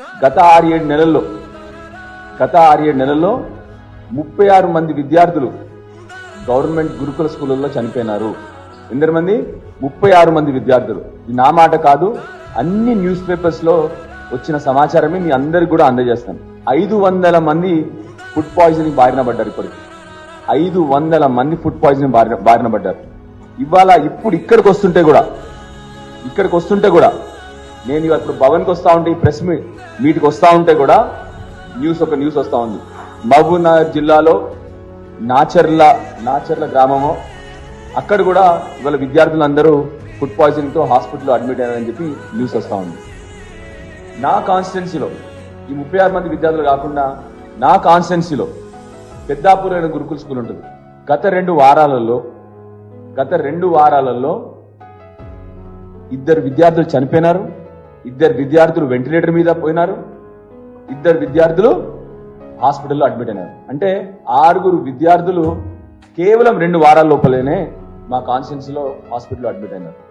గత ఆరేడు ఏడు నెలల్లో గత ఆరు ఏడు నెలల్లో ముప్పై ఆరు మంది విద్యార్థులు గవర్నమెంట్ గురుకుల స్కూళ్ళల్లో చనిపోయినారు. ఎందరు మంది? ముప్పై ఆరు మంది విద్యార్థులు. ఇది నా మాట కాదు అన్ని న్యూస్ పేపర్స్లో వచ్చిన సమాచారమే మీ అందరికి కూడా అందజేస్తాను. ఐదు వందల మంది ఫుడ్ పాయిజనింగ్ బారిన పడ్డారు ఇప్పటికి. ఐదు వందల మంది ఫుడ్ పాయిజనింగ్ బారిన బారిన పడ్డారు ఇవాళ ఇప్పుడు ఇక్కడికి వస్తుంటే కూడా ఇక్కడికి వస్తుంటే కూడా నేను ఇవాళ ఇప్పుడు భవన్కి వస్తా ఉంటే ఈ ప్రెస్ మీట్ మీట్కి వస్తా ఉంటే కూడా న్యూస్ ఒక న్యూస్ వస్తా ఉంది. మహబూబ్నగర్ జిల్లాలో నాచర్ల నాచర్ల గ్రామము అక్కడ కూడా ఇవాళ విద్యార్థులందరూ ఫుడ్ పాయిజన్తో తో హాస్పిటల్లో అడ్మిట్ అయ్యారని చెప్పి న్యూస్ వస్తా ఉంది. నా కాన్స్టిట్యున్సీలో ఈ ముప్పై ఆరు మంది విద్యార్థులు కాకుండా నా కాన్స్టిట్యున్సీలో పెద్దాపూర్ అనే గురుకుల స్కూల్ ఉంటుంది. గత రెండు వారాలలో గత రెండు వారాలలో ఇద్దరు విద్యార్థులు చనిపోయినారు. ఇద్దరు విద్యార్థులు వెంటిలేటర్ మీద పోయినారు. ఇద్దరు విద్యార్థులు హాస్పిటల్లో అడ్మిట్ అయినారు. అంటే ఆరుగురు విద్యార్థులు కేవలం రెండు వారాల లోపలేనే మా కాన్స్టిట్యున్సీలో హాస్పిటల్లో అడ్మిట్ అయినారు.